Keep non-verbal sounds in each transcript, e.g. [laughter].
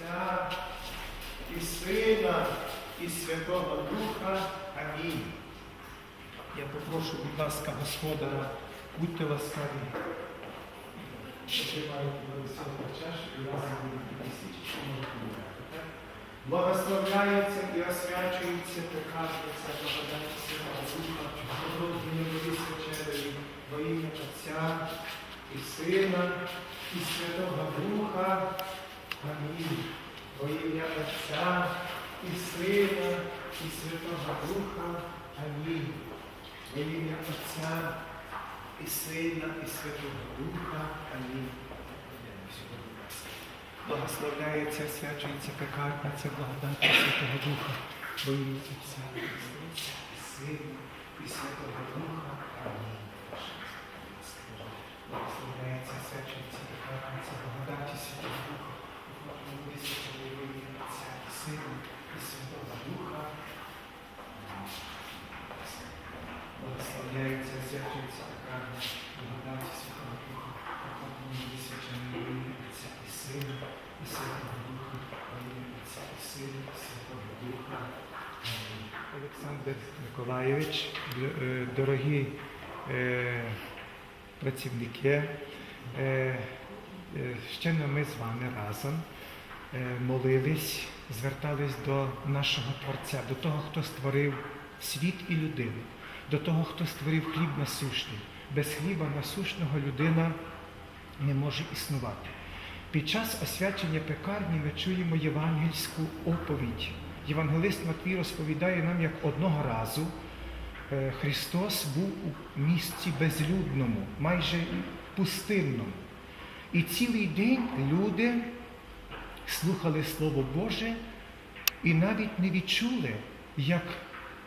Отця і Сина, і Святого Духа. Амінь. Я попрошу, будь ласка, Господара, будьте ласкаві. Потримайте до високого чашу і разом можете Благословляється і освячується пекарниця благодаті Святого Духа, народження нові свячевої, во ім'я Отця і Сина, і Святого Духа. Амінь. Во ім'я Отця і Сина, і Святого Духа. Амінь. Во ім'я Отця і Сина, і Святого Духа. Амінь. Благословляється, свячується пекарниця благодаті Святого Духа. Во ім'я Отця і Сина, і Святого Духа. Амінь. Благословляється, свячується пекарниця благодаті Святого Духа. Висвячений во ім'я Отця і Сина, і Святого Духа. Благословляється, свячується пекарниця благодаті Святого Духа. Висвячений во ім'я Отця і Сина, і Святого Духа. Во ім'я Отця і Сина, і Святого Духа. Амінь. Олександр Миколайович, д- е, дорогі е, працівники, е, щойно ми з вами разом молились, звертались до нашого Творця, до того, хто створив світ і людину, до того, хто створив хліб насущний. Без хліба насущного людина не може існувати. Під час освячення пекарні ми чуємо євангельську оповідь. Євангелист Матвій розповідає нам, як одного разу е, Христос був у місці безлюдному, майже пустинному. І цілий день люди слухали Слово Боже і навіть не відчули, як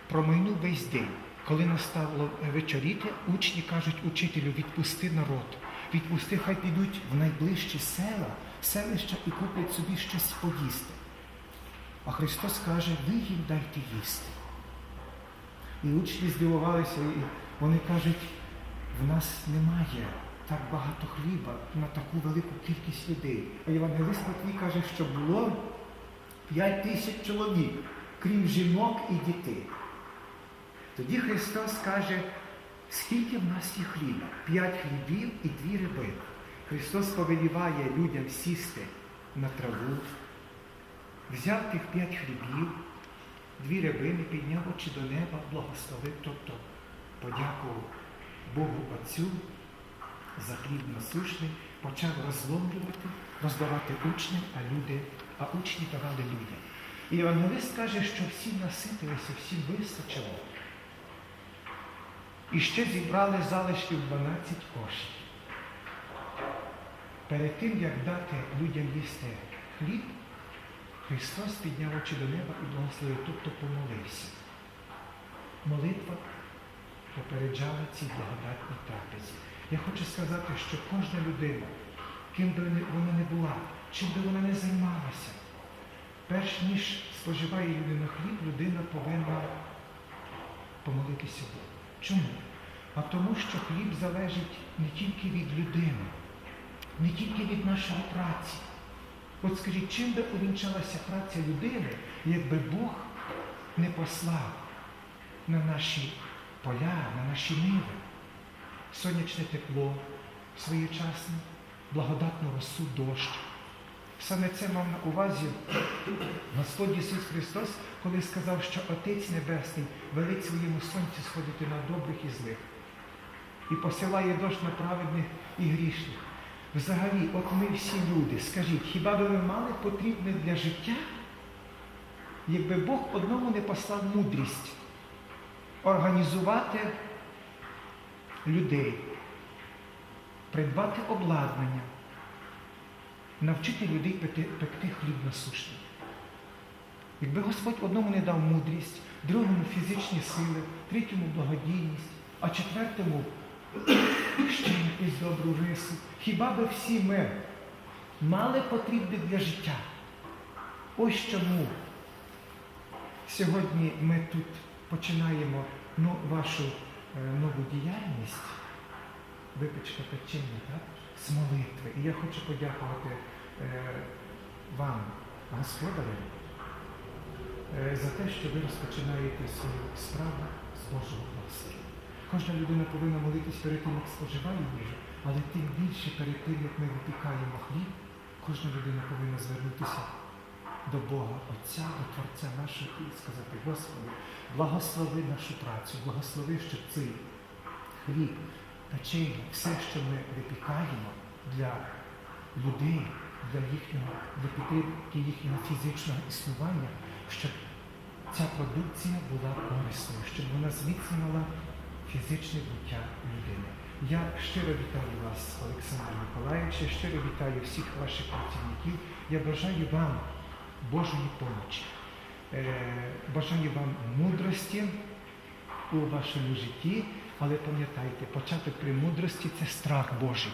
промайнув весь день. Коли настало вечоріти, учні кажуть учителю, відпусти народ, відпусти, хай підуть в найближчі села, селища і куплять собі щось поїсти. А Христос каже, ви їм дайте їсти. І учні здивувалися, і вони кажуть, в нас немає так багато хліба на таку велику кількість людей. А Євангелист Матвій каже, що було 5 тисяч чоловік, крім жінок і дітей. Тоді Христос каже, скільки в нас є хліба? П'ять хлібів і дві риби. Христос повеліває людям сісти на траву, взяв тих п'ять хлібів, дві рибини, підняв очі до неба, благословив, тобто подякував Богу Отцю за хліб насущний, почав розломлювати, роздавати учням, а люди, а учні давали людям. І Євангелист каже, що всі наситилися, всім вистачило. І ще зібрали залишків 12 кошиків. Перед тим, як дати людям їсти хліб, Христос підняв очі до неба і благословив, тобто помолився. Молитва попереджала ці благодатні трапезі. Я хочу сказати, що кожна людина, ким би вона не була, чим би вона не займалася, перш ніж споживає людина хліб, людина повинна помолитися Богу. Чому? А тому, що хліб залежить не тільки від людини, не тільки від нашої праці. От скажіть, чим би увінчалася праця людини, якби Бог не послав на наші поля, на наші ниви сонячне тепло своєчасне, благодатну росу дощ. Саме це мав на увазі Господь Ісус Христос, коли сказав, що Отець Небесний велить своєму сонцю сходити на добрих і злих і посилає дощ на праведних і грішних. Взагалі, от ми всі люди, скажіть, хіба би ми мали потрібне для життя, якби Бог одному не послав мудрість організувати людей, придбати обладнання, навчити людей пекти, хліб насущний. Якби Господь одному не дав мудрість, другому фізичні сили, третьому благодійність, а четвертому [clears throat] ще добру рису. Хіба би всі ми мали потрібне для життя? Ось чому сьогодні ми тут починаємо ну, вашу е, нову діяльність, випічка печення, так? з молитви. І я хочу подякувати е, вам, господарем е, за те, що ви розпочинаєте свою справу з Божого благословення. Кожна людина повинна молитись перед тим, як споживає їжу, але тим більше перед тим, як ми випікаємо хліб, кожна людина повинна звернутися до Бога Отця, до Творця нашого і сказати, Господи, благослови нашу працю, благослови, щоб цей хліб, печення, все, що ми випікаємо для людей, для їхнього, для підтримки їхнього фізичного існування, щоб ця продукція була корисною, щоб вона зміцнювала фізичне буття людини. Я щиро вітаю вас, Олександр Миколаївич, щиро вітаю всіх ваших працівників. Я бажаю вам Божої помочі. Е, Бажаю вам мудрості у вашому житті, але пам'ятайте, початок премудрості це страх Божий.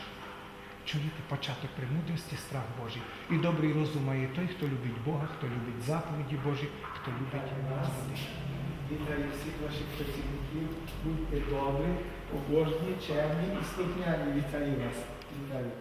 Чуєте початок премудрості, страх Божий. І добрий розум має той, хто любить Бога, хто любить заповіді Божі, хто любить Вітаю всіх ваших працівників. Будьте добрі, побожні, чемні і слухняні. Вітаю вас. Вітаю.